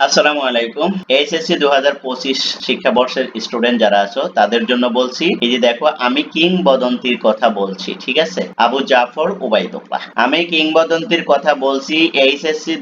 আসসালামু আলাইকুম। এইচএসসি দু হাজার পঁচিশ শিক্ষাবর্ষের স্টুডেন্ট যারা আছো, তাদের জন্য বলছি, এই যে দেখো, আমি কিংবদন্তির কথা বলছি, ঠিক আছে? আবু জাফর উবাইদুল্লাহ। আমি কিংবদন্তির কথা বলছি এইচএসসি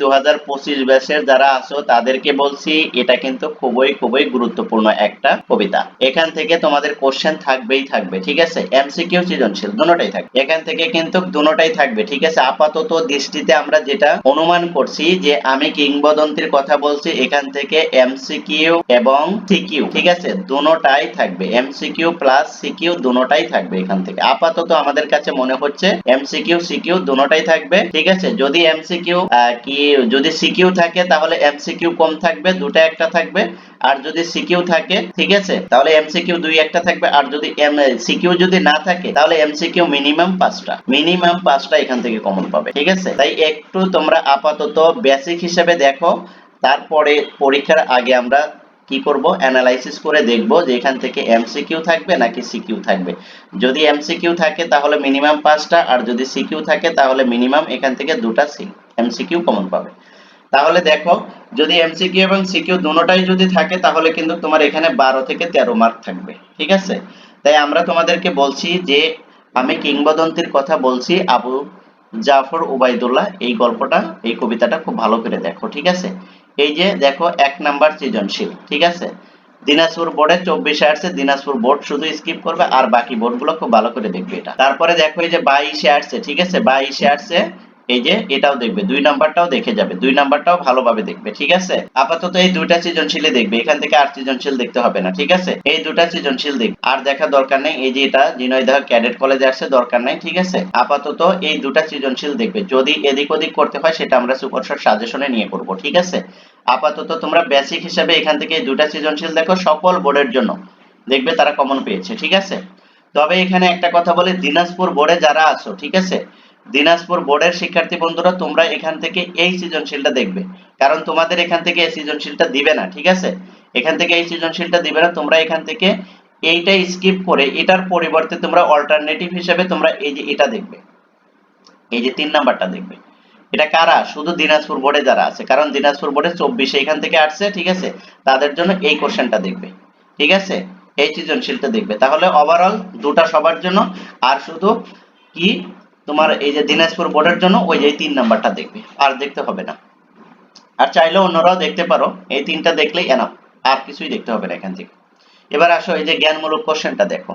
পঁচিশ ব্যাচের যারা আছো, তাদেরকে বলছি, এটা কিন্তু খুবই খুবই গুরুত্বপূর্ণ একটা কবিতা। এখান থেকে তোমাদের কোশ্চেন থাকবেই থাকবে, ঠিক আছে? এমসিকিউ সৃজনশীল দুটোটাই থাকবে। এখান থেকে কিন্তু দুটোটাই থাকবে, ঠিক আছে? আপাতত দৃষ্টিতে আমরা যেটা অনুমান করছি, যে আমি কিংবদন্তির কথা বলছি এখান থেকে এমসিকিউ এবং সিকিউ ঠিক আছে দুটোটাই থাকবে এমসিকিউ প্লাস সিকিউ দুটোটাই থাকবে এখান থেকে আপাতত আমাদের কাছে মনে হচ্ছে এমসিকিউ সিকিউ দুটোটাই থাকবে ঠিক আছে যদি এমসিকিউ কি যদি সিকিউ থাকে তাহলে এমসিকিউ কম থাকবে দুটা একটা থাকবে আর যদি সিকিউ থাকে ঠিক আছে তাহলে এমসিকিউ দুই একটা থাকবে আর যদি সিকিউ যদি না থাকে তাহলে এমসিকিউ মিনিমাম পাঁচটা মিনিমাম পাঁচটা এখান থেকে কমন পাবে ঠিক আছে তাই একটু তোমরা আপাতত বেসিক হিসেবে দেখো তারপরে পরীক্ষার আগে আমরা কি করব? অ্যানালাইসিস করে দেখব যে এখান থেকে এমসিকিউ থাকবে নাকি সিকিউ থাকবে। যদি এমসিকিউ থাকে তাহলে মিনিমাম পাঁচটা, আর যদি সিকিউ থাকে তাহলে মিনিমাম এখান থেকে দুটা সি এমসিকিউ কমন পাবে। তাহলে দেখো, যদি এমসিকিউ এবং সিকিউ দুটোটাই যদি থাকে তাহলে কিন্তু তোমার এখানে বারো থেকে তেরো মার্ক থাকবে, ঠিক আছে? তাই আমরা তোমাদেরকে বলছি যে আমি কিংবদন্তির কথা বলছি, আবু জাফর উবাইদুল্লাহ এই গল্পটা, এই কবিতাটা খুব ভালো করে দেখো, ঠিক আছে? এই যে দেখো এক নাম্বার সৃজনশীল, ঠিক আছে? দিনাজপুর বোর্ডে চব্বিশে আসছে, দিনাজপুর বোর্ড শুধু স্কিপ করবে আর বাকি বোর্ডগুলো খুব ভালো করে দেখবে এটা। তারপরে দেখো এই যে বাইশে আসছে, ঠিক আছে? বাইশে আসছে এই যে এটাও দেখবে, দুই নাম্বারটাও দেখে যাবে, দুই নাম্বারটাও ভালোভাবে দেখবে, ঠিক আছে? আপাতত এই দুইটা সৃজনশীলে দেখবে, এখান থেকে আর সৃজনশীল দেখতে হবে না, ঠিক আছে? এই দুটা সৃজনশীল দেখবে, আর দেখা দরকার নেই, এই যে এটা, ঝিনাইদহ ক্যাডেট কলেজে আসছে, দরকার নেই, ঠিক আছে? আপাতত এই দুটা সৃজনশীল দেখবে, যদি এদিক ওদিক করতে হয়, সেটা আমরা সুপার শর্ট সাজেশনে নিয়ে করব, ঠিক আছে? আপাতত তোমরা বেসিক হিসাবে এখান থেকে এই দুটা সৃজনশীল দেখো, সকল বোর্ডের জন্য, দেখবে তারা কমন পেয়েছে, ঠিক আছে? তবে এখানে একটা কথা বলি, দিনাজপুর বোর্ডে যারা আছো, ঠিক আছে? দিনাজপুর বোর্ডের শিক্ষার্থী বন্ধুরা, তোমরা এখান থেকে এই সৃজনশীলটা দেখবে। কারণ তোমাদের এখান থেকে এই সৃজনশীলটা দিবে না, ঠিক আছে? এখান থেকে এই সৃজনশীলটা দিবে না, তোমরা এখান থেকে এইটা স্কিপ করে এটার পরিবর্তে তোমরা অল্টারনেটিভ হিসেবে তোমরা এই যে এটা দেখবে। এই যে তিন নাম্বারটা দেখবে। এটা কারা? শুধু দিনাজপুর বোর্ডে যারা আছে। কারণ দিনাজপুর বোর্ডে চব্বিশে এখান থেকে আসছে, ঠিক আছে? তাদের জন্য এই কোশ্চেনটা দেখবে। ঠিক আছে? এই সৃজনশীলটা দেখবে। তাহলে ওভারঅল দুটা সবার জন্য। আর শুধু কি? তোমার এই যে দিনাজপুর বোর্ডের জন্য ওই যে তিন নাম্বারটা দেখবে, আর দেখতে হবে না। আর চাইলে অন্যরাও দেখতে পারো, এই তিনটা দেখলেই এনাফ আর কিছুই দেখতে হবে না এখান থেকে। এবার আসো, এই যে জ্ঞানমূলক কোশ্চেনটা দেখো।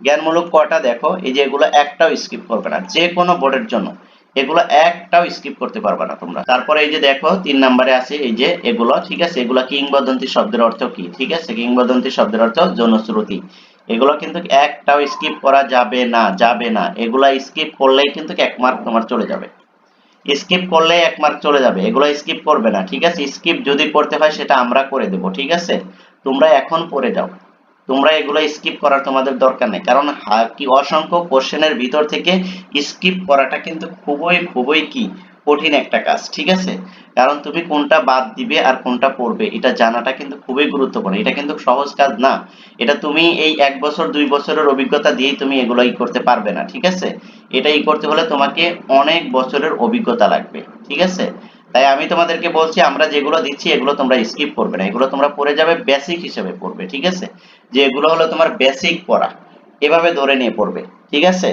জ্ঞানমূলক কটা দেখো, এই যে এগুলো একটাও স্কিপ করবে না, যে কোনো বোর্ডের জন্য। এগুলো একটাও স্কিপ করতে পারবে না তোমরা। তারপরে এই যে দেখো, তিন নম্বরে আছে এই যে এগুলো, ঠিক আছে? এগুলো কিংবদন্তি শব্দের অর্থ কি? ঠিক আছে? কিংবদন্তি শব্দের অর্থ জনশ্রুতি এগুলো কিন্তু একটাও স্কিপ করা যাবে না যাবে না। এগুলা স্কিপ করলেই কিন্তু এক মার্ক তোমার চলে যাবে। স্কিপ করলে এক মার্ক চলে যাবে। এগুলো স্কিপ করবে না, ঠিক আছে? স্কিপ যদি করতে হয় সেটা আমরা করে দেব, ঠিক আছে? তোমরা এখন পড়ে যাও। তোমরা এগুলো স্কিপ করার তোমাদের দরকার নেই। কারণ কি অসংখ্য কোশ্চেনের ভিতর থেকে স্কিপ করাটা কিন্তু খুবই খুবই কি কঠিন একটা কাজ, ঠিক আছে? কারণ তুমি কোনটা বাদ দিবে আর কোনটা পড়বে, এটা জানাটা কিন্তু খুবই গুরুত্বপূর্ণ। এটা কিন্তু সহজ কাজ না। এটা তুমি এই এক বছর, দুই বছরের অভিজ্ঞতা দিয়েই তুমি এগুলো ই করতে পারবে না, ঠিক আছে? এটা ই করতে হলে তোমাকে অনেক বছরের অভিজ্ঞতা লাগবে, ঠিক আছে? তাই আমি তোমাদেরকে বলছি, আমরা যেগুলো দিচ্ছি, এগুলো তোমরা স্কিপ করবে না। এগুলো তোমরা পড়ে যাবে বেসিক হিসেবে পড়বে, ঠিক আছে? যে এগুলো হলো তোমার বেসিক পড়া, এভাবে ধরে নিয়ে পড়বে, ঠিক আছে?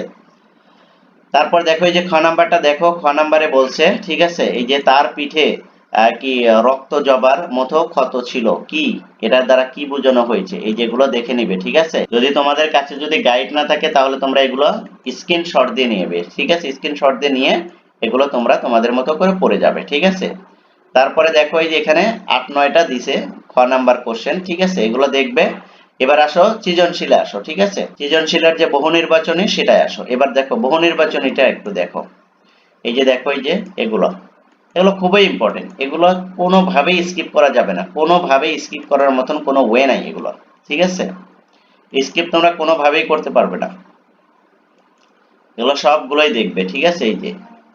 তারপর দেখো এই যে খ নাম্বারটা দেখো, খ নাম্বারে বলছে, ঠিক আছে? এই যে তার পিঠে কি, রক্ত জবার মতো ক্ষত ছিল। কি? এটার দ্বারা কি বোঝানো হয়েছে? এই যেগুলো দেখে নিবে, ঠিক আছে? যদি তোমাদের কাছে যদি গাইড না থাকে, তাহলে তোমরা এগুলো স্ক্রিনশট দিয়ে নিবে, ঠিক আছে? স্ক্রিনশট দিয়ে নিয়ে এগুলো তোমরা তোমাদের মতো করে পড়ে যাবে, ঠিক আছে? তারপরে দেখো এই যে এখানে আট, নয়টা দিছে, খ নাম্বার কোশ্চেন ঠিক আছে? এগুলো দেখবে এবার আসো, সৃজনশীলে আসো, ঠিক আছে? সৃজনশীলের যে বহু নির্বাচনী, সেটাই আসো। এবার দেখো, বহু নির্বাচনীটা একটু দেখো। এই যে দেখো, এই যে এগুলো। এগুলো খুবই ইম্পর্টেন্ট এগুলো কোনোভাবেই স্কিপ করা যাবে না। কোনোভাবেই স্কিপ করার মতন কোনো ওয়ে নাই এগুলো, ঠিক আছে? স্কিপ তোমরা কোনোভাবেই করতে পারবে না। এগুলো সবগুলোই দেখবে, ঠিক আছে? এই যে,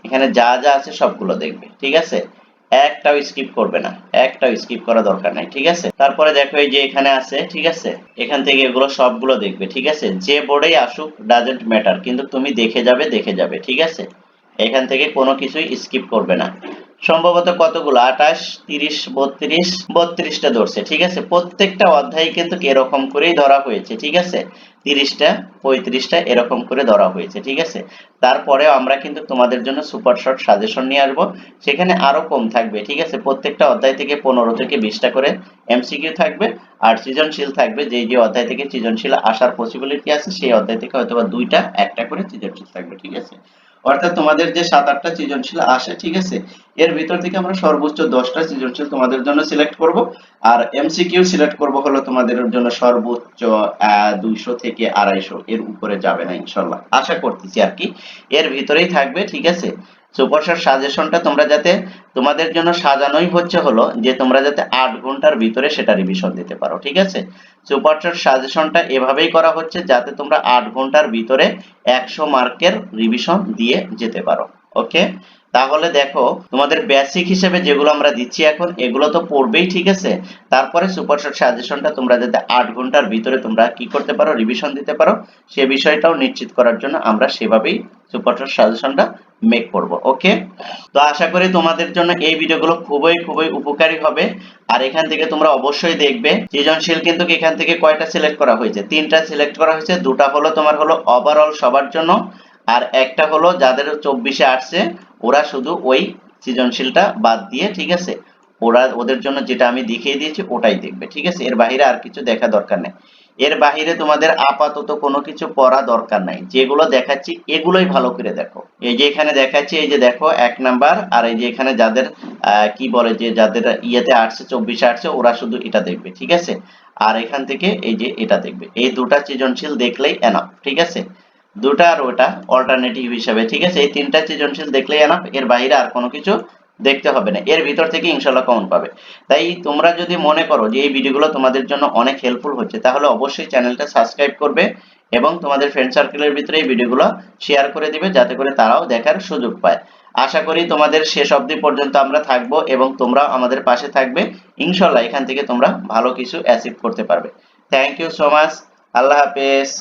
এখানে যা যা আছে সবগুলো দেখবে, ঠিক আছে? একটাও স্কিপ করবে না। একটাও স্কিপ করা দরকার নাই, ঠিক আছে? তারপরে দেখো এই যে এখানে আছে, ঠিক আছে? এখান থেকে এগুলো সবগুলো দেখবে, ঠিক আছে? যে বোর্ডেই আসুক ডাজেন্ট ম্যাটার কিন্তু তুমি দেখে যাবে দেখে যাবে, ঠিক আছে? এখান থেকে কোনো কিছুই স্কিপ করবে না। সম্ভবত কতগুলো? আঠাশ, তিরিশ, বত্রিশ, বত্রিশটা ধরছে, ঠিক আছে? প্রত্যেকটা অধ্যায় কিন্তু এরকম করেই ধরা হয়েছে, ঠিক আছে? তিরিশটা, পঁয়ত্রিশটা এরকম করে ধরা হয়েছে, ঠিক আছে? তারপরে আমরা কিন্তু তোমাদের জন্য সুপার শর্ট সাজেশন নিয়ে আসব, সেখানে আরও কম থাকবে, ঠিক আছে? প্রত্যেকটা অধ্যায় থেকে পনেরো থেকে বিশটা করে এমসিকিউ থাকবে, আর সৃজনশীল থাকবে যে যে অধ্যায় থেকে সৃজনশীল আসার পসিবিলিটি আছে, সেই অধ্যায় থেকে হয়তো বা দুইটা, একটা করে সৃজনশীল থাকবে, ঠিক আছে? অর্থাৎ তোমাদের যে সাত, আটটা সৃজনশীল আসে, ঠিক আছে? এর ভিতর থেকে আমরা সর্বোচ্চ দশটা সৃজনশীল তোমাদের জন্য সিলেক্ট করব। আর এমসিকিউ সিলেক্ট করব হলো তোমাদের জন্য সর্বোচ্চ দুইশো থেকে আড়াইশো এর উপরে যাবে না, ইনশাল্লাহ। আশা করতেছি আর কি। এর ভিতরেই থাকবে, ঠিক আছে? সুপারশট সাজেশনটা তোমরা যাতে তোমাদের জন্য সাজানোই হচ্ছে হলো যে তোমরা যাতে আট ঘণ্টার ভিতরে সেটা রিভিশন দিতে পারো, ঠিক আছে? সুপারশট সাজেশনটা এভাবেই করা হচ্ছে যাতে তোমরা আট ঘণ্টার ভিতরে একশো মার্কের রিভিশন দিয়ে যেতে পারো ওকে তাহলে দেখো, তোমাদের বেসিক হিসেবে যেগুলো আমরা দিচ্ছি এখন, এগুলো তো পড়বেই, ঠিক আছে? তারপরে সুপারশট সাজেশনটা তোমরা যাতে আট ঘণ্টার ভিতরে তোমরা কি করতে পারো রিভিশন দিতে পারো, সে বিষয়টাও নিশ্চিত করার জন্য আমরা সেভাবেই সুপারশট সাজেশনটা মেক করব ওকে তো আশা করি তোমাদের জন্য এই ভিডিওগুলো খুবই খুবই উপকারী হবে। আর এখান থেকে তোমরা অবশ্যই দেখবে, সৃজনশীল কিন্তু এখান থেকে কয়টা সিলেক্ট করা হয়েছে? তিনটা সিলেক্ট করা হয়েছে, দুটা হলো তোমার হলো ওভারঅল সবার জন্য, আর একটা হলো যাদের চব্বিশে আসছে ওরা শুধু ওই সৃজনশীলটা বাদ দিয়ে, ঠিক আছে? ওরা ওদের জন্য যেটা আমি দেখিয়ে দিয়েছি, ওটাই দেখবে, ঠিক আছে? এর বাইরে আর কিছু দেখা দরকার নেই। এর বাইরে তোমাদের আপাতত কোনো কিছু পড়া দরকার নাই। যেগুলো দেখাচ্ছি, এগুলোই ভালো করে দেখো। এই যে এখানে দেখাচ্ছি, এই যে দেখো, এক নাম্বার, আর এই যে এখানে যাদের কি বলে যে যাদের ইয়েতে আসছে, চব্বিশে আসছে, ওরা শুধু এটা দেখবে, ঠিক আছে? আর এখান থেকে এই যে এটা দেখবে। এই দুটা সৃজনশীল দেখলেই এনাফ ঠিক আছে? দুটা আর ওটা অল্টারনেটিভ হিসাবে, ঠিক আছে? এই তিনটা সৃজনশীল দেখলেই এনাফ এর বাইরে আর কোনো কিছু দেখতে হবে না। এর ভিতর থেকে ইনশাল্লাহ কমন পাবে। তাই তোমরা যদি মনে করো যে এই ভিডিওগুলো তোমাদের জন্য অনেক হেল্পফুল হচ্ছে, তাহলে অবশ্যই চ্যানেলটা সাবস্ক্রাইব করবে এবং তোমাদের ফ্রেন্ড সার্কেলের ভিতরে এই ভিডিওগুলো শেয়ার করে দিবে, যাতে করে তারাও দেখার সুযোগ পায়। আশা করি তোমাদের শেষ অবধি পর্যন্ত আমরা থাকব এবং তোমরা আমাদের পাশে থাকবে। ইনশাল্লাহ এখান থেকে তোমরা ভালো কিছু অ্যাচিভ করতে পারবে। Thank you so much Allah হাফেজ।